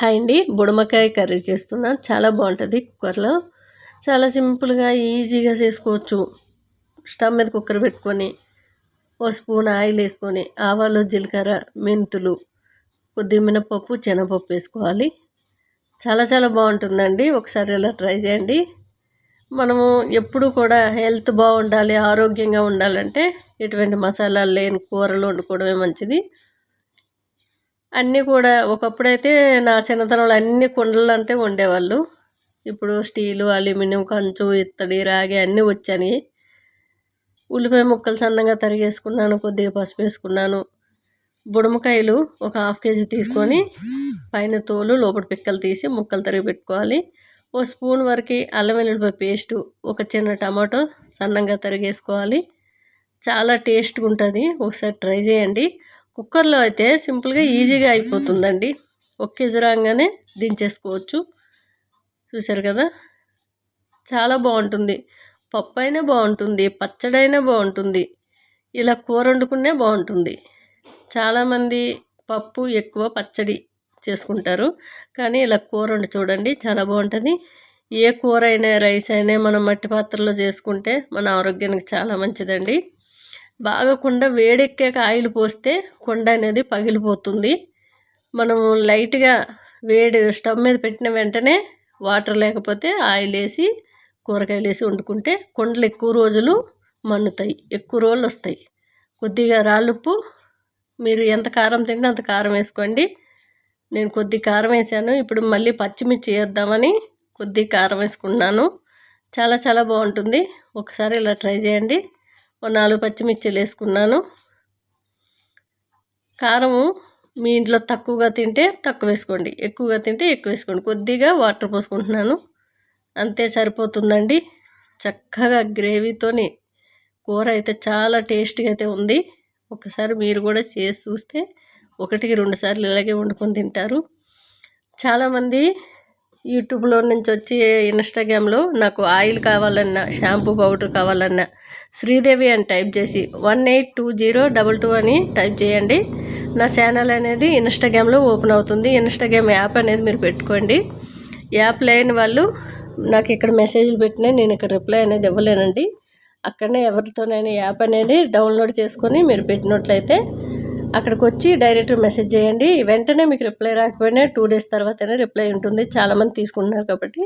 Hi అండి. బుడమకాయ curry చేస్తున్నాను చాలా బాగుంటుంది కుక్కర్లో. చాలా సింపుల్గా ఈజీగా చేసుకోవచ్చు. స్టవ్ మీద కుక్కర్ పెట్టుకొని ఓ స్పూన్ ఆయిల్ వేసుకొని ఆవాలు జీలకర్ర మెంతులు కొద్దిగా మినపప్పు శనగపప్పు వేసుకోవాలి. చాలా చాలా బాగుంటుందండి. ఒకసారి ఇలా ట్రై చేయండి. మనము ఎప్పుడు కూడా హెల్త్ బాగుండాలి ఆరోగ్యంగా ఉండాలంటే ఎటువంటి మసాలాలు లేని కూరలు వండుకోవడమే మంచిది. అన్నీ కూడా ఒకప్పుడైతే నా చిన్నతనంలో అన్ని కుండలు అంటే వండేవాళ్ళు. ఇప్పుడు స్టీలు అల్యూమినియం కంచు ఇత్తడి రాగి అన్నీ వచ్చాయి ఉల్లిపాయ ముక్కలు సన్నగా తరిగేసుకున్నాను కొద్దిగా పసుపు వేసుకున్నాను. బుడమకాయలు ఒక హాఫ్ కేజీ తీసుకొని పైన తోలు లోపల పిక్కలు తీసి ముక్కలు తరిగి పెట్టుకోవాలి. ఓ స్పూన్ వరకు అల్లం వెల్లుల్లిపాయ పేస్టు ఒక చిన్న టమాటో సన్నంగా తరిగేసుకోవాలి. చాలా టేస్ట్గా ఉంటుంది. ఒకసారి ట్రై చేయండి. కుక్కర్లో అయితే సింపుల్గా ఈజీగా అయిపోతుందండి. ఒక కేజీ రాగానే దించేసుకోవచ్చు. చూసారు కదా? చాలా బాగుంటుంది. పప్పు అయినా బాగుంటుంది. పచ్చడైనా బాగుంటుంది. ఇలా కూర వండుకునే బాగుంటుంది. చాలామంది పప్పు ఎక్కువ పచ్చడి చేసుకుంటారు. కానీ ఇలా కూర వండి చూడండి చాలా బాగుంటుంది. ఏ కూర అయినా రైస్ అయినా మనం మట్టి పాత్రలో చేసుకుంటే మన ఆరోగ్యానికి చాలా మంచిదండి. బాగా కుండ వేడెక్కాక ఆయిల్ పోస్తే కుండ అనేది పగిలిపోతుంది. మనము లైట్గా వేడి స్టవ్ మీద పెట్టిన వెంటనే వాటర్ లేకపోతే ఆయిల్ వేసి కూరగాయలు వేసి వండుకుంటే కుండలు ఎక్కువ రోజులు మన్నుతాయి ఎక్కువ రోజులు వస్తాయి. కొద్దిగా రాళ్ళుప్పు మీరు ఎంత కారం తింటే అంత కారం వేసుకోండి. నేను కొద్ది కారం వేసాను ఇప్పుడు మళ్ళీ పచ్చిమిర్చి వేద్దామని కొద్ది కారం వేసుకున్నాను. చాలా చాలా బాగుంటుంది. ఒకసారి ఇలా ట్రై చేయండి. నాలుగు పచ్చిమిర్చిలు వేసుకున్నాను. కారము మీ ఇంట్లో తక్కువగా తింటే తక్కువ వేసుకోండి. ఎక్కువగా తింటే ఎక్కువ వేసుకోండి. కొద్దిగా వాటర్ పోసుకుంటున్నాను. అంతే సరిపోతుందండి. చక్కగా గ్రేవీతోని కూర అయితే చాలా టేస్టీగా అయితే ఉంది. ఒకసారి మీరు కూడా చేసి చూస్తే ఒకటికి రెండు సార్లు ఇలాగే వండుకొని తింటారు. చాలామంది యూట్యూబ్లో నుంచి వచ్చి ఇన్స్టాగ్రామ్లో నాకు ఆయిల్ కావాలన్నా షాంపూ పౌడర్ కావాలన్నా శ్రీదేవి అని టైప్ చేసి one eight two zero double two అని టైప్ చేయండి. నా ఛానల్ అనేది ఇన్స్టాగ్రామ్లో ఓపెన్ అవుతుంది. ఇన్స్టాగ్రామ్ యాప్ అనేది మీరు పెట్టుకోండి. యాప్ లేని వాళ్ళు నాకు ఇక్కడ మెసేజ్లు పెట్టినా నేను ఇక్కడ రిప్లై అనేది ఇవ్వలేనండి. అక్కడనే ఎవరితోనైనా యాప్ అనేది డౌన్లోడ్ చేసుకొని మీరు పెట్టినట్లయితే అక్కడికి వచ్చి డైరెక్ట్ మెసేజ్ చేయండి. వెంటనే మీకు రిప్లై రాకపోయినా టూ డేస్ తర్వాతనే రిప్లై ఉంటుంది. చాలామంది తీసుకుంటున్నారు కాబట్టి.